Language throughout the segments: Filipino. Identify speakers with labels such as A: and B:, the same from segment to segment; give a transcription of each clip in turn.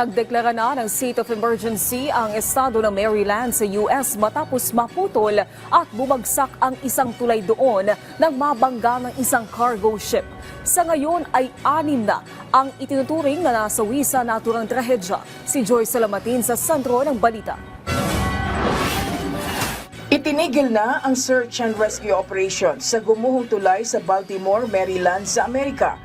A: Nagdeklara na ng state of emergency ang estado ng Maryland sa US matapos maputol at bumagsak ang isang tulay doon nang mabangga ng isang cargo ship. Sa ngayon ay anim na ang itinuturing na nasawi sa naturang trahedya. Si Joy Salamatin sa sentro ng balita.
B: Itinigil na ang search and rescue operation sa gumuhong tulay sa Baltimore, Maryland sa Amerika.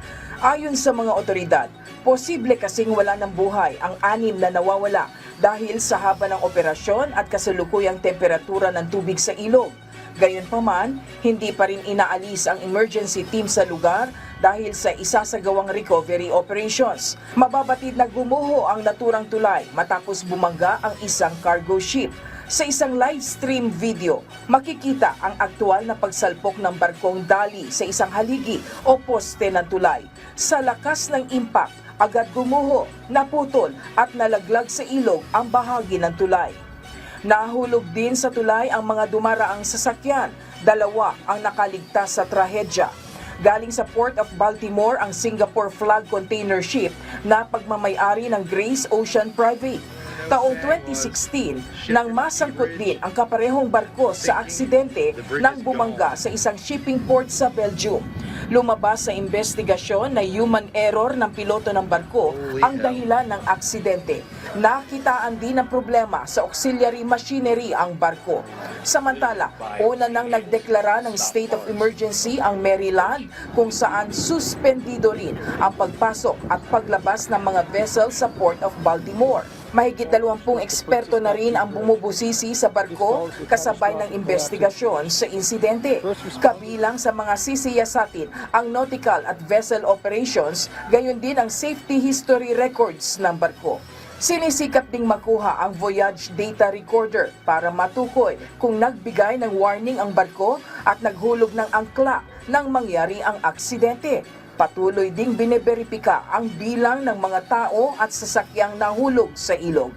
B: Ayon sa mga otoridad, posible kasing wala ng buhay ang anim na nawawala dahil sa haba ng operasyon at kasalukuyang temperatura ng tubig sa ilog. Gayunpaman, hindi pa rin inaalis ang emergency team sa lugar dahil sa isasagawang recovery operations. Mababatid na gumuho ang naturang tulay matapos bumangga ang isang cargo ship. Sa isang live stream video, makikita ang aktual na pagsalpok ng barkong dali sa isang haligi o poste ng tulay. Sa lakas ng impact, agad gumuho, naputol at nalaglag sa ilog ang bahagi ng tulay. Nahulog din sa tulay ang mga dumaraang sasakyan. Dalawa ang nakaligtas sa trahedya. Galing sa Port of Baltimore ang Singapore flag container ship na pagmamayari ng Grace Ocean Private. Taong 2016, nang masangkot din ang kaparehong barko sa aksidente nang bumangga sa isang shipping port sa Belgium. Lumabas sa investigasyon na human error ng piloto ng barko ang dahilan ng aksidente. Nakitaan din ang problema sa auxiliary machinery ang barko. Samantala, una nang nagdeklara ng state of emergency ang Maryland kung saan suspendido rin ang pagpasok at paglabas ng mga vessel sa Port of Baltimore. Mahigit 20 eksperto na rin ang bumubusisi sa barko kasabay ng investigasyon sa insidente. Kabilang sa mga sisiyasatin ang nautical at vessel operations, gayon din ang safety history records ng barko. Sinisikap ding makuha ang voyage data recorder para matukoy kung nagbigay ng warning ang barko at naghulog ng angkla nang mangyari ang aksidente. Patuloy ding bineberipika ang bilang ng mga tao at sasakyang nahulog sa ilog.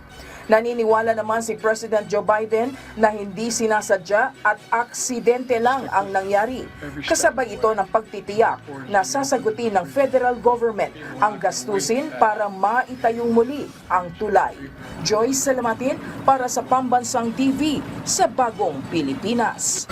B: Naniniwala naman si President Joe Biden na hindi sinasadya at aksidente lang ang nangyari. Kasabay ito ng pagtitiyak na sasagutin ng federal government ang gastusin para maitayong muli ang tulay. Joyce Salamatin para sa Pambansang TV sa Bagong Pilipinas.